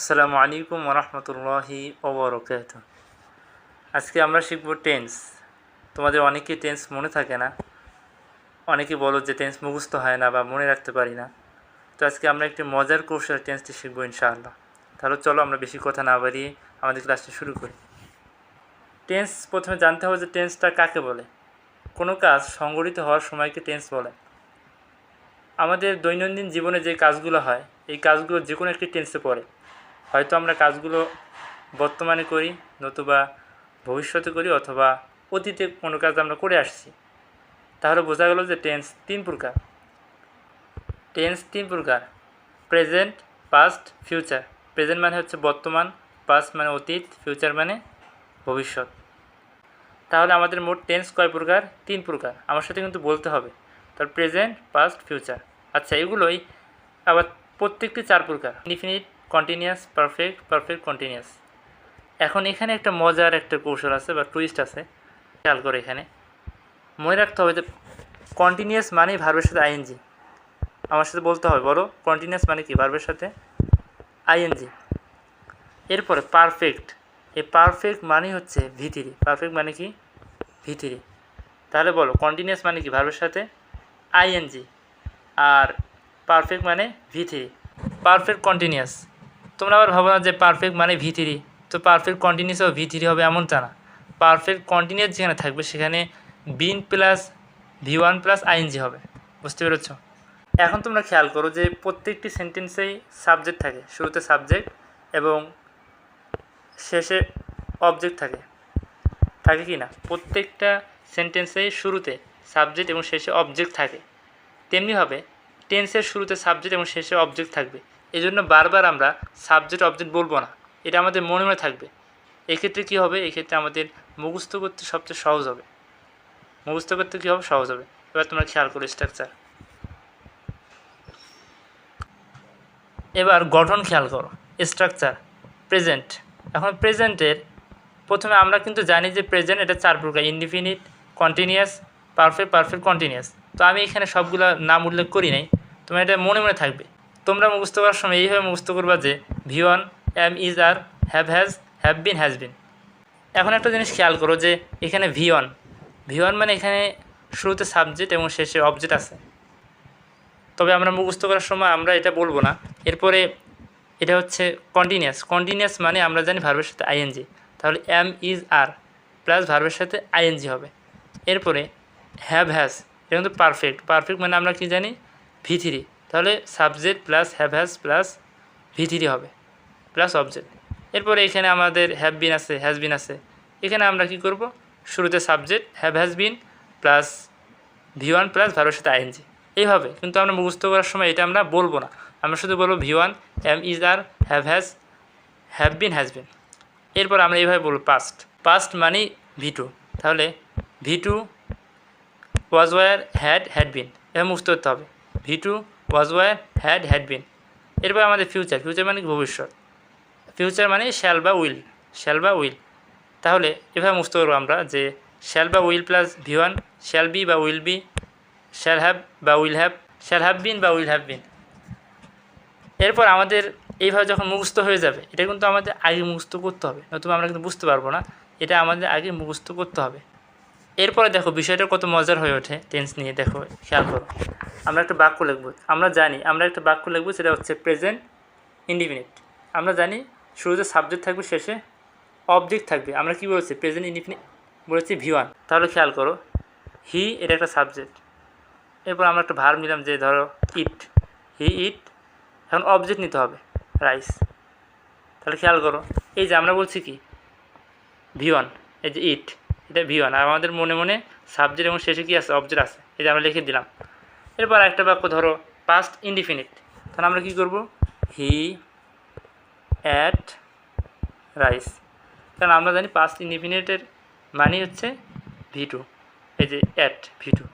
আসসালামু আলাইকুম রহমতুল্লাহি ওবরকাত আজকে আমরা শিখব টেন্স। তোমাদের অনেকেই টেন্স মনে থাকে না। অনেকে বলো যে টেন্স মুখস্থ হয় না বা মনে রাখতে পারি না। তো আজকে আমরা একটি মজার কৌশল টেন্সটি শিখব ইনশাআল্লাহ। তাহলে চলো আমরা বেশি কথা না বাড়িয়ে আমাদের ক্লাসটি শুরু করি। টেন্স প্রথমে জানতে হবে যে টেন্সটা কাকে বলে। কোনো কাজ সংগঠিত হওয়ার সময়কে টেন্স বলে। আমাদের দৈনন্দিন জীবনে যে কাজগুলো হয়, এই কাজগুলো যে কোনো একটি টেন্সে পড়ে। হয়তো আমরা কাজগুলো বর্তমানে করি, নতুবা ভবিষ্যতে করি অথবা অতীতে কোনো কাজ আমরা করে আসছি। তাহলে বোঝা গেল যে টেন্স তিন প্রকার। টেন্স তিন প্রকার। প্রেজেন্ট পাস্ট ফিউচার প্রেজেন্ট মানে হচ্ছে বর্তমান পাস্ট মানে অতীত ফিউচার মানে ভবিষ্যৎ। তাহলে আমাদের মোট টেন্স কয় প্রকার? তিন প্রকার। আমার সাথে কিন্তু বলতে হবে। তার প্রেজেন্ট পাস্ট ফিউচার আচ্ছা এগুলোই আবার প্রত্যেকটি চার প্রকার। Infinite continuous perfect perfect continuous এখন এখানে একটা মজার একটা কৌশল আছে বা টুইস্ট আছে। খেয়াল করে এখানে। মনে রাখতে হবে যে কন্টিনিউয়াস মানেই ভার্বের সাথে আইএনজি আমার সাথে বলতে হবে, বলো কন্টিনিউয়াস মানে কি ভার্বের সাথে? আইএনজি এরপরে পারফেক্ট এই পারফেক্ট মানেই হচ্ছে ভিতিরি পারফেক্ট মানে কি? ভিতিরি তাহলে বলো কন্টিনিউয়াস মানে কি ভার্বের সাথে? আইএনজি আর পারফেক্ট মানে ভি থ্রি পারফেক্ট কন্টিনিউয়াস তোমরা আবার ভাবো না যে পারফেক্ট মানে ভি থ্রি তো পারফেক্ট কন্টিনিউয়াস ও ভি থ্রি হবে এমনটা না। পারফেক্ট কন্টিনিউস যেখানে থাকবে সেখানে been plus V one plus ING হবে, বুঝতে পেরেছ? এখন তোমরা খেয়াল করো যে প্রত্যেকটি সেন্টেন্সেই সাবজেক্ট থাকে, শুরুতে সাবজেক্ট এবং শেষে অবজেক্ট থাকে। থাকে কি না? প্রত্যেকটা সেন্টেন্সেই শুরুতে সাবজেক্ট এবং শেষে অবজেক্ট থাকে। তেমনিভাবে টেন্সের শুরুতে সাবজেক্ট এবং শেষে অবজেক্ট থাকবে। এই জন্য বারবার আমরা সাবজেক্ট অবজেক্ট বলব না। এটা আমাদের মনে মনে থাকবে। এক্ষেত্রে কী হবে? এক্ষেত্রে আমাদের মুখস্থ করতে সবচেয়ে সহজ হবে। মুখস্থ করতে কী হবে? সহজ হবে। এবার তোমরা খেয়াল করো স্ট্রাকচার এবার গঠন খেয়াল করো। স্ট্রাকচার প্রেজেন্ট এখন প্রেজেন্টের প্রথমে আমরা কিন্তু জানি যে প্রেজেন্ট এটা চার প্রকার indefinite continuous perfect perfect continuous তো আমি এখানে সবগুলো নাম উল্লেখ করি নাই। তোমার এটা মনে মনে থাকবে। তোমরা মুখস্থ করার সময় এইভাবে মুখস্থ করবা যে V one am is are have has have been has been এখন একটা জিনিস খেয়াল করো যে এখানে ভি ওয়ান ভি ওয়ান মানে এখানে শুরুতে সাবজেক্ট এবং শেষে অবজেক্ট আছে। তবে আমরা মুখস্থ করার সময় আমরা এটা বলব না। এরপরে এটা হচ্ছে কন্টিনিউয়াস কন্টিনিউয়াস মানে আমরা জানি ভার্বের সাথে আইএনজি তাহলে এম ইজ আর প্লাস ভার্বের সাথে আইএনজি হবে। এরপরে হ্যাভ হ্যাজ এটা কিন্তু পারফেক্ট পারফেক্ট মানে আমরা কি জানি? ভি থ্রি তাহলে subject plus have has plus V three হবে প্লাস অবজেক্ট এরপরে এখানে আমাদের হ্যাভ বিন আছে হ্যাজ বিন আছে। এখানে আমরা কি করব? শুরুতে subject have has been plus V one plus ভার্বের সাথে আইএনজি এইভাবে কিন্তু আমরা মুখস্থ করার সময় এটা আমরা বলব না। আমরা শুধু বলব V one am is are have has have been has been এরপর আমরা এইভাবে বলব পাস্ট পাস্ট মানেই ভি টু তাহলে V two was were had had been এভাবে মুক্ত করতে হবে। V two was were had had been এরপর আমাদের ফিউচার ফিউচার মানে ভবিষ্যৎ। ফিউচার মানে শ্যাল বা উইল শ্যাল বা উইল তাহলে এভাবে মুক্ত করব আমরা যে শ্যাল বা will plus V one shall be বা উইল বি শ্যাল হ্যাভ বা will have shall have been বা উইল হ্যাভ বিন এরপর আমাদের এইভাবে যখন মুখস্থ হয়ে যাবে, এটা কিন্তু আমাদের আগে মুখস্থ করতে হবে। নতুবা আমরা কিন্তু বুঝতে পারব না, এটা আমাদের আগে মুখস্থ করতে হবে। এরপরে দেখো বিষয়টা কত মজার হয়ে ওঠে টেন্স নিয়ে দেখো, খেয়াল করো। আমরা একটা বাক্য লিখব, আমরা জানি, আমরা একটা বাক্য লিখব, সেটা হচ্ছে প্রেজেন্ট ইন্ডিফিনিট আমরা জানি শুরুতে সাবজেক্ট থাকবে, শেষে অবজেক্ট থাকবে। আমরা কি বলেছি? প্রেজেন্ট ইন্ডিফিনিট বলেছি ভি ওয়ান তাহলে খেয়াল করো হি এটা একটা সাবজেক্ট এরপর আমরা একটা ভার নিলাম, যে ধরো ইট হি ইট এখন অবজেক্ট নিতে হবে রাইস তাহলে খেয়াল করো, এই যে আমরা বলছি কি? ভি ওয়ান এই যে ইট এটা ভি ওয়ান আর আমাদের মনে মনে সাবজেক্ট এবং শেষে কী আছে? অবজেক্ট আছে। এটা আমরা লিখে দিলাম। এরপর একটা বাক্য ধরো পাস্ট ইনডিফিনিট তাহলে আমরা কী করব? হি অ্যাট রাইস কারণ আমরা জানি পাস্ট ইনডিফিনিটের মানে হচ্ছে ভি টু এই যে অ্যাট ভি টু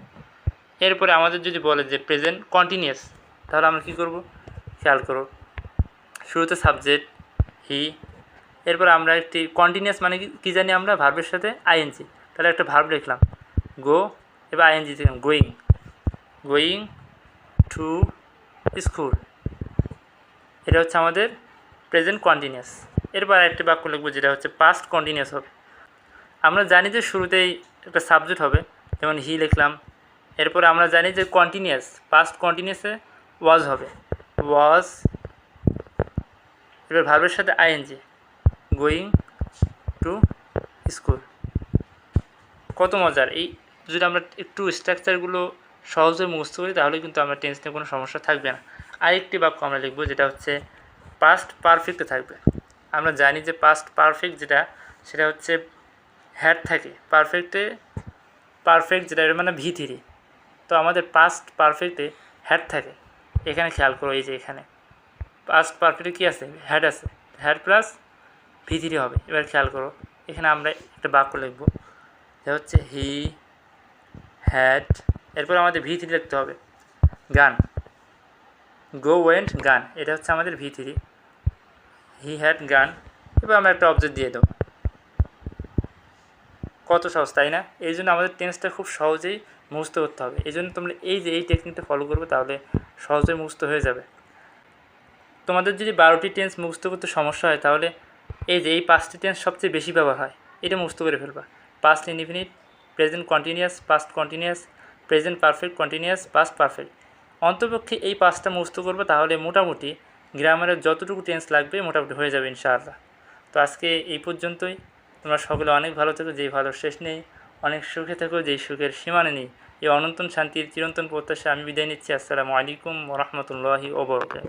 এরপরে আমাদের যদি বলে যে প্রেজেন্ট কন্টিনিউয়াস তাহলে আমরা কী করব? খেয়াল করো। শুরুতে সাবজেক্ট হি এরপর আমরা একটি কন্টিনিউয়াস মানে কী জানি আমরা? ভার্বের সাথে আইএনজি তাহলে একটা ভার্ব লিখলাম। গো এবার আইএনজি দিলাম গোয়িং গোয়িং টু স্কুল এটা হচ্ছে আমাদের প্রেজেন্ট কন্টিনিউয়াস এরপর একটি বাক্য লিখব যেটা হচ্ছে পাস্ট কন্টিনিউয়াস হবে। আমরা জানি যে শুরুতেই একটা সাবজেক্ট হবে, যেমন হি লিখলাম। এরপর আমরা জানি যে কন্টিনিউয়াস পাস্ট কন্টিনিউয়াসে ওয়াজ হবে। ওয়াজ এবার ভার্বের সাথে আইএনজি গোয়িং টু স্কুল কত মজার। এই যদি আমরা একটু স্ট্রাকচারগুলো সহজে মুখস্থ করি, তাহলে কিন্তু আমরা টেন্স নিয়ে কোনো সমস্যা থাকবে না। আরেকটি বাক্য আমরা লিখব, যেটা হচ্ছে পাস্ট পারফেক্টে থাকবে। আমরা জানি যে পাস্ট পারফেক্ট যেটা, সেটা হচ্ছে হ্যাড থাকে। পারফেক্টে পারফেক্ট যেটা মানে ভি তো আমাদের পাস্ট পারফেক্টে হ্যাড থাকে। এখানে খেয়াল করো, এই যে এখানে। পাস্ট পারফেক্টে কী আছে? হ্যাড আছে। হ্যাড প্লাস ভি থ্রি হবে। এবার খেয়াল করো, এখানে আমরা একটা বাক্য লিখব। যে হচ্ছে হি হ্যাড, এরপর আমাদের ভি থ্রি লিখতে হবে। গান। গো ওয়েন্ট গান, এটা হচ্ছে আমাদের ভি থ্রি হি হ্যাড গান, এবার আমরা একটা অবজেক্ট দিয়ে দেবো। কত সহজ, তাই না? এই জন্য আমাদের টেন্সটা খুব সহজেই মুখস্থ করতে হবে। এই জন্য তোমরা এই যে এই টেকনিকটা ফলো করবে, তাহলে সহজেই মুখস্থ হয়ে যাবে। তোমাদের যদি বারোটি টেন্স মুখস্থ করতে সমস্যা হয়, তাহলে এই যে এই পাঁচটি টেন্স সবচেয়ে বেশি ব্যবহার হয়, এটা মুস্ত করে ফেলবা। Past indefinite present continuous past continuous present perfect continuous past perfect অন্তপক্ষে এই পাঁচটা মুস্ত করবে, তাহলে মোটামুটি গ্রামারের যতটুকু টেন্স লাগবে, মোটামুটি হয়ে যাবে ইনশাআল্লাহ। তো আজকে এই পর্যন্তই। তোমরা সকলে অনেক ভালো থেকো, যেই ভালো শেষ নেই। অনেক সুখে থেকো, যেই সুখের সীমানা নেই। এই অনন্তন শান্তির চিরন্তন প্রত্যাশা আমি বিদায় নিচ্ছি। আসসালামু আলাইকুম রহমতুল্লাহি ওবরকাত